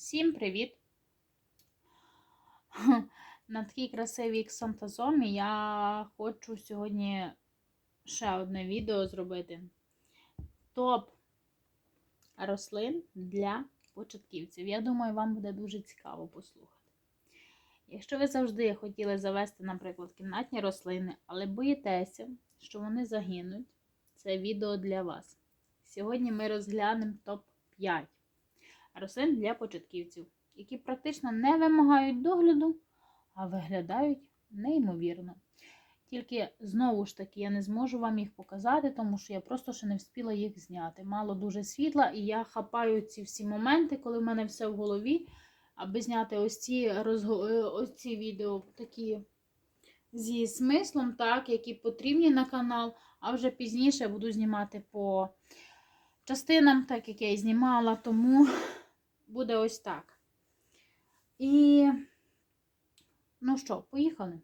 Всім привіт! На такій красивій ксантазомі я хочу сьогодні ще одне відео зробити. Топ рослин для початківців. Я думаю, вам буде дуже цікаво послухати. Якщо ви завжди хотіли завести, наприклад, кімнатні рослини, але боїтеся, що вони загинуть, це відео для вас. Сьогодні ми розглянемо топ-5 рослин для початківців, які практично не вимагають догляду, а виглядають неймовірно. Тільки знову ж таки я не зможу вам їх показати, тому що я просто ще не встигла їх зняти. Мало дуже світла, і я хапаю ці всі моменти, коли в мене все в голові, аби зняти ось ці, розго... е, ось ці відео такі зі смислом, так, які потрібні на канал, а вже пізніше буду знімати по частинам, так як я і знімала, тому буде ось так. І, ну що, поїхали.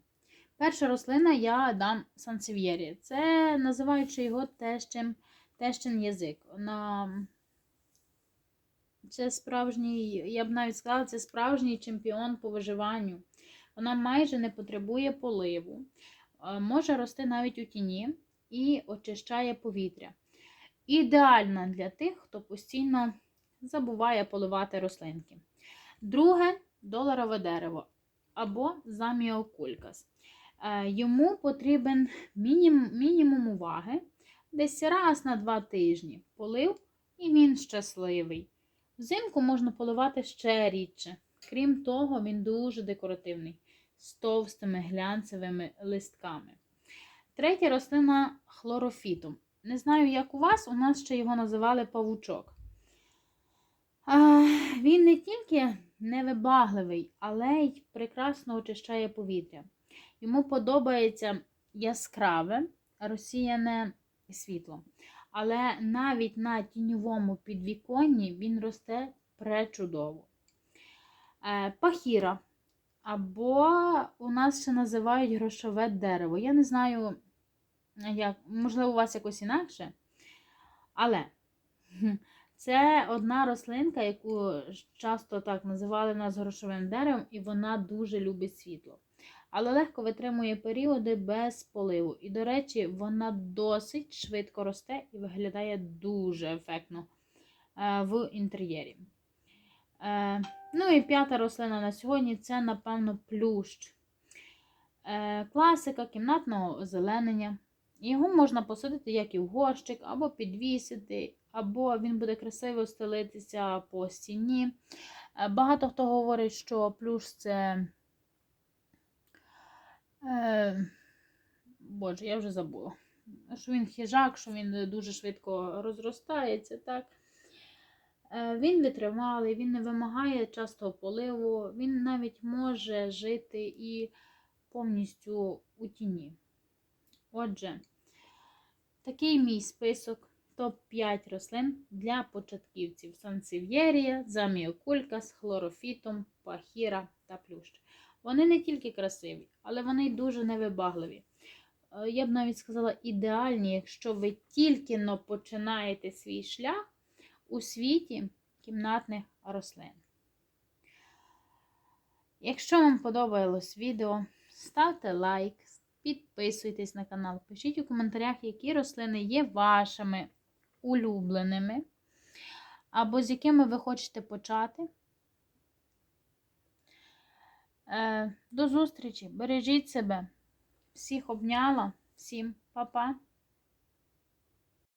Перша рослина я дам сансев'єрі. Це називаючи його тещем, тещин язик. Вона... Це справжній, я б навіть сказала, це справжній чемпіон по виживанню. Вона майже не потребує поливу, е, може рости навіть у тіні і очищає повітря. Ідеальна для тих, хто постійно забуває поливати рослинки. Друге доларове дерево або заміокулькас. Е, Йому потрібен мінімум, мінімум уваги, десь раз на два тижні полив, і він щасливий. Взимку можна поливати ще рідше. Крім того, він дуже декоративний, з товстими глянцевими листками. Третя рослина хлорофітум. Не знаю, як у вас, у нас ще його називали павучок. Він не тільки невибагливий, але й прекрасно очищає повітря. Йому подобається яскраве, розсіяне світло. Але навіть на тіньовому підвіконні він росте пречудово. Е, Пахіра. Або у нас ще називають грошове дерево. Я не знаю, як, можливо, у вас якось інакше. Але це одна рослинка, яку часто так називали нас грошовим деревом, і вона дуже любить світло. Але легко витримує періоди без поливу. І, до речі, вона досить швидко росте і виглядає дуже ефектно е, в інтер'єрі. Е, Ну і п'ята рослина на сьогодні це, напевно, плющ. Е, Класика кімнатного озеленення. Його можна посадити як і в горщик, або підвісити, або він буде красиво стелитися по стіні. Е, Багато хто говорить, що плюш це. Е, Боже, я вже забула. Що він хижак, що він дуже швидко розростається. так. Е, Він витривалий, він не вимагає частого поливу, він навіть може жити і повністю у тіні. Отже, такий мій список топ-5 рослин для початківців: сансев'єрія, заміокулька з хлорофітом, пахіра та плющ. Вони не тільки красиві, але вони й дуже невибагливі. Е, Я б навіть сказала, ідеальні, якщо ви тільки но починаєте свій шлях у світі кімнатних рослин. Якщо вам подобалось відео, ставте лайк, підписуйтесь на канал, пишіть у коментарях, які рослини є вашими улюбленими, або з якими ви хочете почати. Е, До зустрічі! Бережіть себе! Всіх обняла, всім па-па!